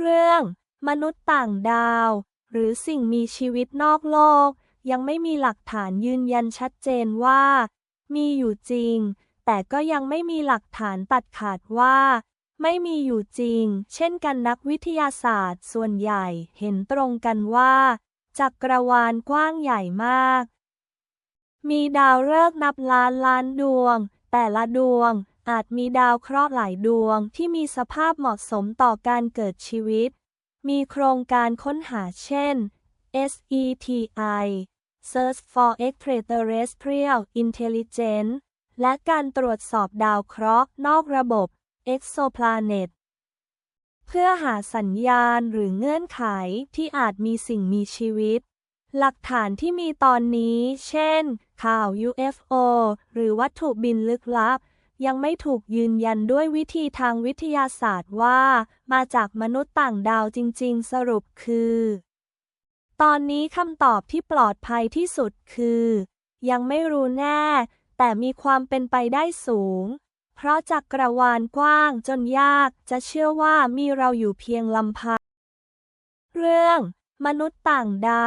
เรื่อง มนุษย์ต่างดาว หรือสิ่งมีชีวิตนอกโลก ยังไม่มีหลักฐานยืนยันชัดเจนว่า มีอยู่จริง แต่ก็ยังไม่มีหลักฐานตัดขาดว่า ไม่มีอยู่จริง เช่นกันนักวิทยาศาสตร์ ส่วนใหญ่เห็นตรงกันว่าจักรวาลกว้างใหญ่มาก มีดาวฤกษ์นับล้านล้านดวง แต่ละดวง อาจมีดาวเคราะห์หลายดวงที่มีสภาพเหมาะสมต่อการเกิดชีวิต มีโครงการค้นหาเช่น SETI Search for Extraterrestrial Intelligence และการตรวจสอบดาวเคราะห์นอกระบบ Exoplanet เพื่อหาสัญญาณหรือเงื่อนไขที่อาจมีสิ่งมีชีวิต หลักฐานที่มีตอนนี้ เช่น ข่าว UFO หรือวัตถุบินลึกลับ ยังไม่ถูกยืนยันด้วยวิธีทางวิทยาศาสตร์ว่า มาจากมนุษย์ต่างดาวจริง ๆ สรุปคือ ตอนนี้คำตอบที่ปลอดภัยที่สุดคือ ยังไม่รู้แน่ แต่มีความเป็นไปได้สูง เพราะจักรวาลกว้างจนยากจะเชื่อว่ามีเราอยู่เพียงลำพัง เรื่อง มนุษย์ต่างดาว